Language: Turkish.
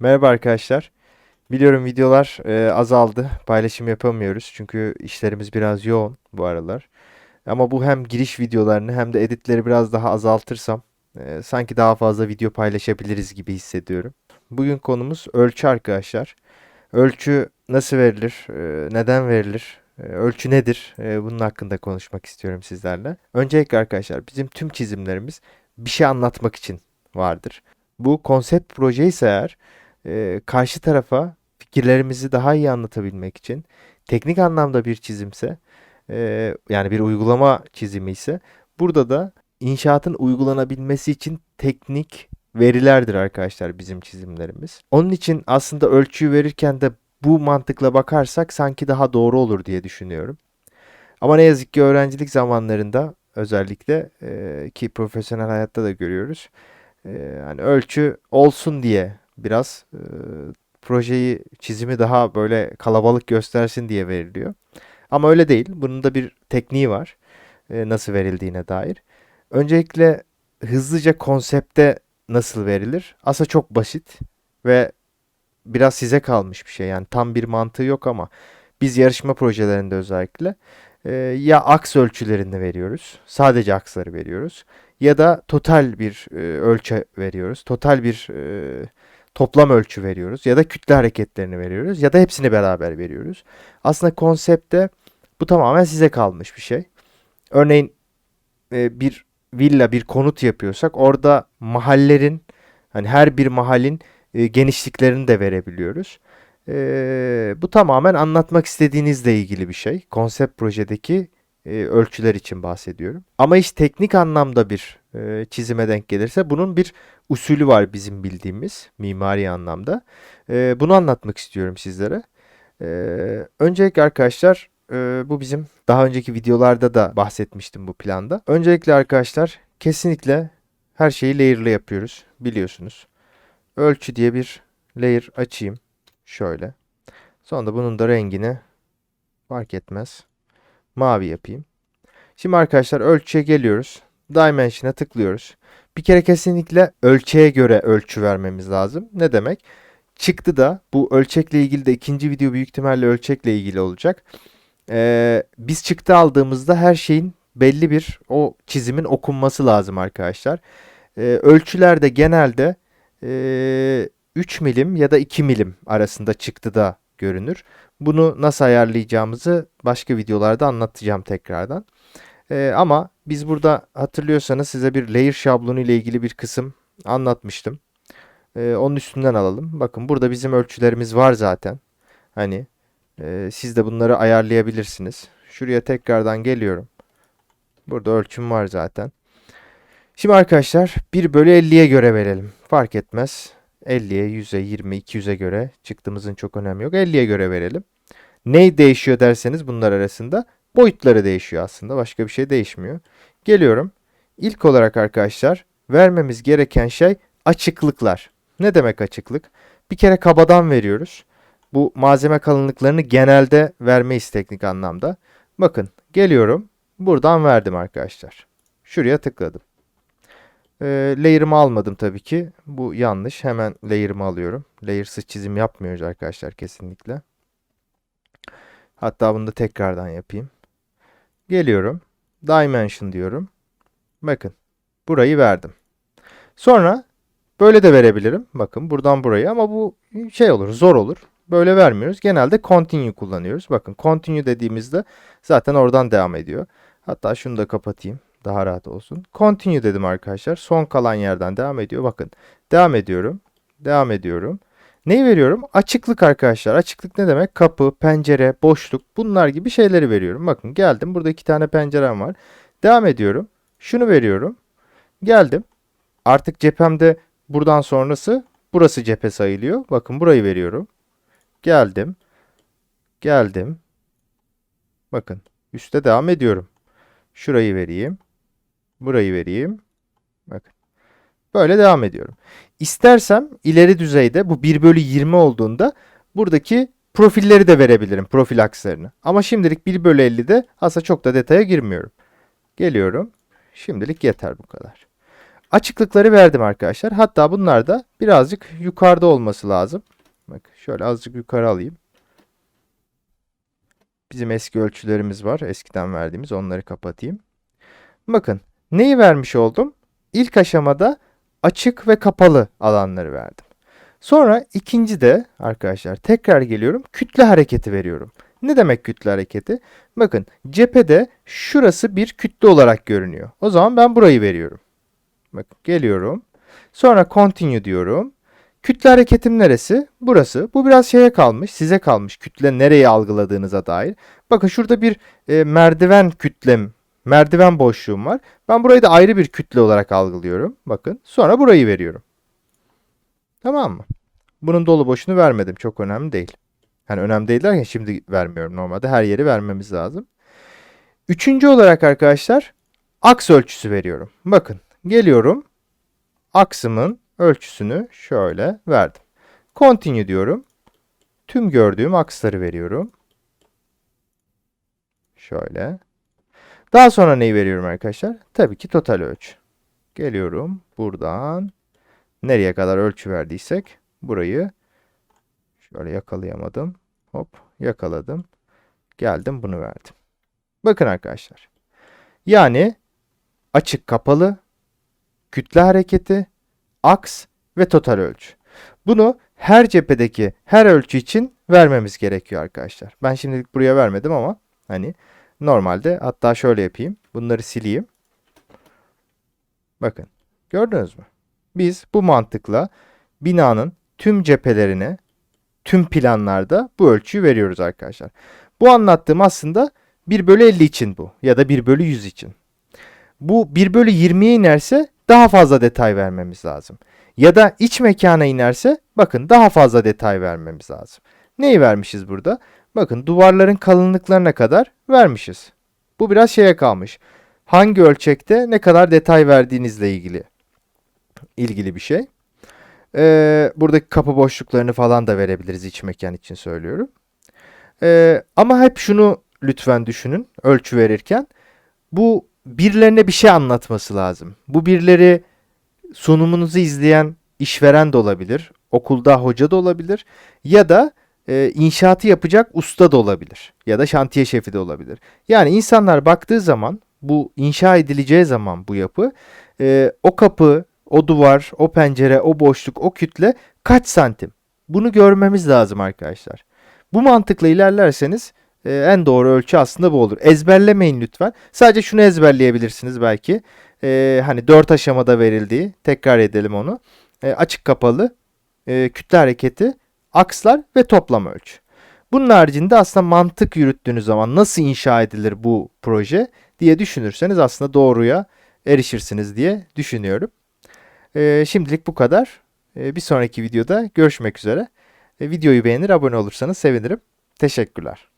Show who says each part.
Speaker 1: Merhaba arkadaşlar. Biliyorum videolar e, azaldı. Paylaşım yapamıyoruz çünkü işlerimiz biraz yoğun bu aralar. Ama bu hem giriş videolarını hem de editleri biraz daha azaltırsam e, sanki daha fazla video paylaşabiliriz gibi hissediyorum. Bugün konumuz ölçü arkadaşlar. Ölçü nasıl verilir? e, neden verilir? e, ölçü nedir? E, bunun hakkında konuşmak istiyorum sizlerle. Öncelikle arkadaşlar bizim tüm çizimlerimiz bir şey anlatmak için vardır. Bu konsept proje ise eğer e, karşı tarafa fikirlerimizi daha iyi anlatabilmek için teknik anlamda bir çizimse e, yani bir uygulama çizimi ise burada da inşaatın uygulanabilmesi için teknik verilerdir arkadaşlar bizim çizimlerimiz. Onun için aslında ölçüyü verirken de bu mantıkla bakarsak sanki daha doğru olur diye düşünüyorum. Ama ne yazık ki öğrencilik zamanlarında özellikle e, ki profesyonel hayatta da görüyoruz. E, yani ölçü olsun diye biraz e, projeyi çizimi daha böyle kalabalık göstersin diye veriliyor. Ama öyle değil. Bunun da bir tekniği var. e, nasıl verildiğine dair. Öncelikle hızlıca konsepte nasıl verilir? Aslında çok basit ve biraz size kalmış bir şey. Yani tam bir mantığı yok ama biz yarışma projelerinde özellikle e, ya aks ölçülerini veriyoruz. Sadece aksları veriyoruz. Ya da total bir e, ölçü veriyoruz. Total bir e, toplam ölçü veriyoruz. Ya da kütle hareketlerini veriyoruz. Ya da hepsini beraber veriyoruz. Aslında konsepte bu tamamen size kalmış bir şey. Örneğin e, bir villa, bir konut yapıyorsak orada mahallerin hani her bir mahallin e, genişliklerini de verebiliyoruz. E, bu tamamen anlatmak istediğinizle ilgili bir şey. Konsept projedeki ölçüler için bahsediyorum. Ama iş teknik anlamda bir e, çizime denk gelirse bunun bir usulü var bizim bildiğimiz mimari anlamda. E, bunu anlatmak istiyorum sizlere. E, öncelikle arkadaşlar e, bu bizim daha önceki videolarda da bahsetmiştim bu planda. Öncelikle arkadaşlar kesinlikle her şeyi layer'lı yapıyoruz biliyorsunuz. Ölçü diye bir layer açayım. Şöyle. Sonra da bunun da rengini fark etmez. Mavi yapayım. Şimdi arkadaşlar ölçüye geliyoruz. Dimension'a tıklıyoruz. Bir kere kesinlikle ölçeğe göre ölçü vermemiz lazım. Ne demek? Çıktı da bu ölçekle ilgili de ikinci video büyük ihtimalle ölçekle ilgili olacak. Ee, biz çıktı aldığımızda her şeyin belli bir o çizimin okunması lazım arkadaşlar. Ee, ölçülerde genelde e, 3 milim ya da 2 milim arasında çıktıda görünür. Bunu nasıl ayarlayacağımızı başka videolarda anlatacağım tekrardan. Ee, ama biz burada hatırlıyorsanız size bir layer şablonu ile ilgili bir kısım anlatmıştım. Ee, onun üstünden alalım. Bakın burada bizim ölçülerimiz var zaten. Hani e, siz de bunları ayarlayabilirsiniz. Şuraya tekrardan geliyorum. Burada ölçüm var zaten. Şimdi arkadaşlar 1 bölü 50'ye göre verelim. Fark etmez. 50'ye, 100'e, 20, 200'e göre çıktığımızın çok önemi yok. 50'ye göre verelim. Ne değişiyor derseniz bunlar arasında boyutları değişiyor aslında. Başka bir şey değişmiyor. Geliyorum. İlk olarak arkadaşlar vermemiz gereken şey açıklıklar. Ne demek açıklık? Bir kere kabadan veriyoruz. Bu malzeme kalınlıklarını genelde vermeyiz teknik anlamda. Bakın geliyorum. Buradan verdim arkadaşlar. Şuraya tıkladım. E, layer'ımı almadım tabii ki. Bu yanlış. Hemen layer'ımı alıyorum. Layersız çizim yapmıyoruz arkadaşlar kesinlikle. Hatta bunu da tekrardan yapayım. Geliyorum. Dimension diyorum. Bakın. Burayı verdim. Sonra böyle de verebilirim. Bakın buradan burayı ama bu şey olur zor olur. Böyle vermiyoruz. Genelde continue kullanıyoruz. Bakın continue dediğimizde zaten oradan devam ediyor. Hatta şunu da kapatayım. Daha rahat olsun. Continue dedim arkadaşlar. Son kalan yerden devam ediyor. Bakın. Devam ediyorum. Devam ediyorum. Neyi veriyorum? Açıklık arkadaşlar. Açıklık ne demek? Kapı, pencere, boşluk bunlar gibi şeyleri veriyorum. Bakın geldim. Burada iki tane pencerem var. Devam ediyorum. Şunu veriyorum. Geldim. Artık cephemde buradan sonrası burası cephe sayılıyor. Bakın burayı veriyorum. Geldim. Geldim. Bakın. Üste devam ediyorum. Şurayı vereyim. Burayı vereyim. Bakın. Böyle devam ediyorum. İstersem ileri düzeyde bu 1 bölü 20 olduğunda buradaki profilleri de verebilirim. Profil akslarını. Ama şimdilik 1 bölü 50'de aslında çok da detaya girmiyorum. Geliyorum. Şimdilik yeter bu kadar. Açıklıkları verdim arkadaşlar. Hatta bunlar da birazcık yukarıda olması lazım. Bak şöyle azıcık yukarı alayım. Bizim eski ölçülerimiz var. Eskiden verdiğimiz onları kapatayım. Bakın neyi vermiş oldum? İlk aşamada açık ve kapalı alanları verdim. Sonra ikinci de arkadaşlar tekrar geliyorum. Kütle hareketi veriyorum. Ne demek kütle hareketi? Bakın cephede şurası bir kütle olarak görünüyor. O zaman ben burayı veriyorum. Bakın geliyorum. Sonra continue diyorum. Kütle hareketim neresi? Burası. Bu biraz şeye kalmış, size kalmış. Kütle nereyi algıladığınıza dair. Bakın şurada bir e, merdiven kütlem, merdiven boşluğum var. Ben burayı da ayrı bir kütle olarak algılıyorum. Bakın. Sonra burayı veriyorum. Tamam mı? Bunun dolu boşunu vermedim. Çok önemli değil. Hani önemli değil derken şimdi vermiyorum normalde. Her yeri vermemiz lazım. Üçüncü olarak arkadaşlar aks ölçüsü veriyorum. Bakın geliyorum. Aksımın ölçüsünü şöyle verdim. Continue diyorum. Tüm gördüğüm aksları veriyorum. Şöyle. Daha sonra neyi veriyorum arkadaşlar? Tabii ki total ölçü. Geliyorum buradan nereye kadar ölçü verdiysek burayı şöyle yakalayamadım. Hop yakaladım. Geldim bunu verdim. Bakın arkadaşlar. Yani açık kapalı, kütle hareketi, aks ve total ölçü. Bunu her cephedeki her ölçü için vermemiz gerekiyor arkadaşlar. Ben şimdilik buraya vermedim ama hani normalde hatta şöyle yapayım. Bunları sileyim. Bakın gördünüz mü? Biz bu mantıkla binanın tüm cephelerine tüm planlarda bu ölçüyü veriyoruz arkadaşlar. Bu anlattığım aslında 1 bölü 50 için bu ya da 1 bölü 100 için. Bu 1 bölü 20'ye inerse daha fazla detay vermemiz lazım. Ya da iç mekana inerse bakın daha fazla detay vermemiz lazım. Neyi vermişiz burada? Bakın duvarların kalınlıklarına kadar vermişiz. Bu biraz şeye kalmış. Hangi ölçekte ne kadar detay verdiğinizle ilgili ilgili bir şey. Ee, buradaki kapı boşluklarını falan da verebiliriz iç mekan için söylüyorum. Ee, ama hep şunu lütfen düşünün ölçü verirken. Bu birilerine bir şey anlatması lazım. Bu birileri sunumunuzu izleyen işveren de olabilir, okulda hoca da olabilir ya da e, inşaatı yapacak usta da olabilir ya da şantiye şefi de olabilir. Yani insanlar baktığı zaman bu inşa edileceği zaman bu yapı e, o kapı, o duvar, o pencere, o boşluk, o kütle kaç santim? Bunu görmemiz lazım arkadaşlar. Bu mantıkla ilerlerseniz e, en doğru ölçü aslında bu olur. Ezberlemeyin lütfen. Sadece şunu ezberleyebilirsiniz belki. E, hani 4 aşamada verildiği, tekrar edelim onu. E, açık kapalı, e, kütle hareketi, akslar ve toplam ölçü. Bunun haricinde aslında mantık yürüttüğünüz zaman nasıl inşa edilir bu proje diye düşünürseniz aslında doğruya erişirsiniz diye düşünüyorum. E, şimdilik bu kadar. E, bir sonraki videoda görüşmek üzere. E, videoyu beğenir, abone olursanız sevinirim. Teşekkürler.